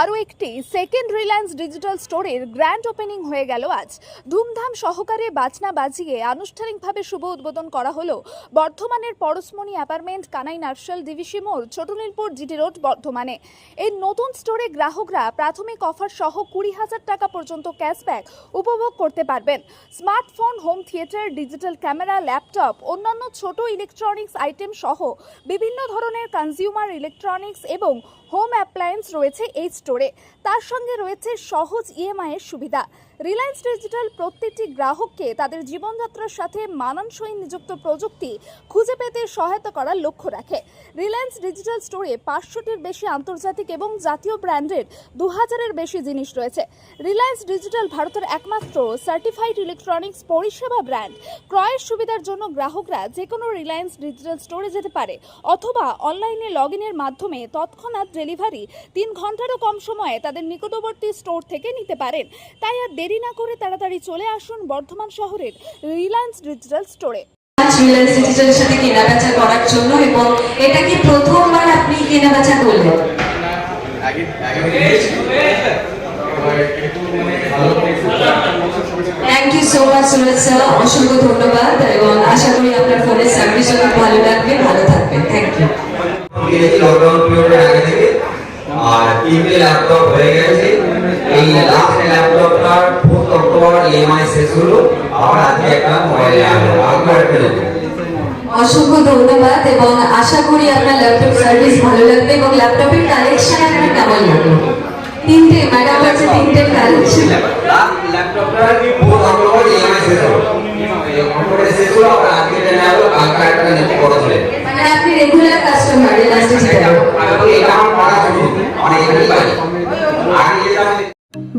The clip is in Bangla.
আরও একটি সেকেন্ড রিলায়েন্স ডিজিটাল স্টোরের গ্র্যান্ড ওপেনিং হয়ে গেল আজ। ধুমধাম সহকারে বাজনা বাজিয়ে আনুষ্ঠানিকভাবে শুভ উদ্বোধন করা হলো বর্ধমানের পরশমণি অ্যাপার্টমেন্ট, কানাই নার্সাল, ডিভিসি মোড়, ছোটনীলপুর, জিটি রোড, বর্ধমানে। এই নতুন স্টোরে গ্রাহকরা প্রাথমিক অফার সহ কুড়ি হাজার টাকা পর্যন্ত ক্যাশব্যাক উপভোগ করতে পারবেন। Smartphone home theatre digital camera laptop অন্যান্য ছোট ইলেকট্রনিক্স আইটেম সহ বিভিন্ন ধরনের কনজিউমার ইলেকট্রনিক্স এবং হোম অ্যাপ্লায়েন্স রয়েছে এই স্টোরে। তার সঙ্গে রয়েছে সহজ ইএমআই এর সুবিধা। রিলায়েন্স ডিজিটাল প্রত্যেকটি গ্রাহককে তাদের জীবনযাত্রার সাথে মানানসই নিযুক্ত প্রযুক্তি খুঁজে পেতে সহায়তা করার লক্ষ্য রাখে। রিলায়েন্স ডিজিটাল স্টোরে পাঁচশোটির বেশি আন্তর্জাতিক এবং জাতীয় ব্র্যান্ডের দু হাজারের বেশি জিনিস রয়েছে। রিলায়েন্স ডিজিটাল ভারতের একমাত্র সার্টিফাইড ইলেকট্রনিক্স পরিষেবা ব্র্যান্ড। ক্রয়ের সুবিধার জন্য গ্রাহকরা যে কোনো রিলায়েন্স ডিজিটাল স্টোরে যেতে পারে, অথবা অনলাইনে লগ ইনের মাধ্যমে তৎক্ষণাৎ ডেলিভারি তিন ঘন্টারও কম সময়ে তাদের নিকটবর্তী স্টোর থেকে নিতে পারেন। তাই আর দেরি না করে তাড়াতাড়ি চলে আসুন বর্ধমান শহরের রিলায়েন্স ডিজিটাল স্টোরে। আজ রিলায়েন্স ডিজিটালের সাথে কেনাবেচা করার জন্য এবং এটা কি প্রথমবার আপনি কেনাবেচা করলেন? আগে আগে thank you so much Suraj sir অসংখ্য ধন্যবাদ এবং আশা করি আপনার ফোনের সার্ভিস ভালো লাগবে। ভালো থাকবেন। থ্যাংক ইউ লকডাউন পিরিয়ডের আগে তিনটে ল্যাপটপ হয়ে গেছে। এই লাস্ট ল্যাপটপটার ফোর্থ অক্টোবর ইএমআই শেষ হলো। আবার আজকে একটা মোবাইল আনলো আবার একটা অসংখ্য ধন্যবাদ এবং আশা করি আপনার ল্যাপটপ সার্ভিস ভালো লাগবে এবং ল্যাপটপের কালেকশন আপনার কেমন লাগল? তিনটে ম্যাডাম আছে তিনটে কালেকশন লাস্ট ল্যাপটপটার ফোর্থ অক্টোবর ইএমআই শেষ হলো। অক্টোবরে শেষ হলো আজকে জেনে যাব কালকে একটা নেব বড় মানে আপনি রেগুলার কাস্টমার রিলায়েন্স ডিজিটাল এটা আমার পড়া শুরু মানে এখানেই পাই আগে যেতাম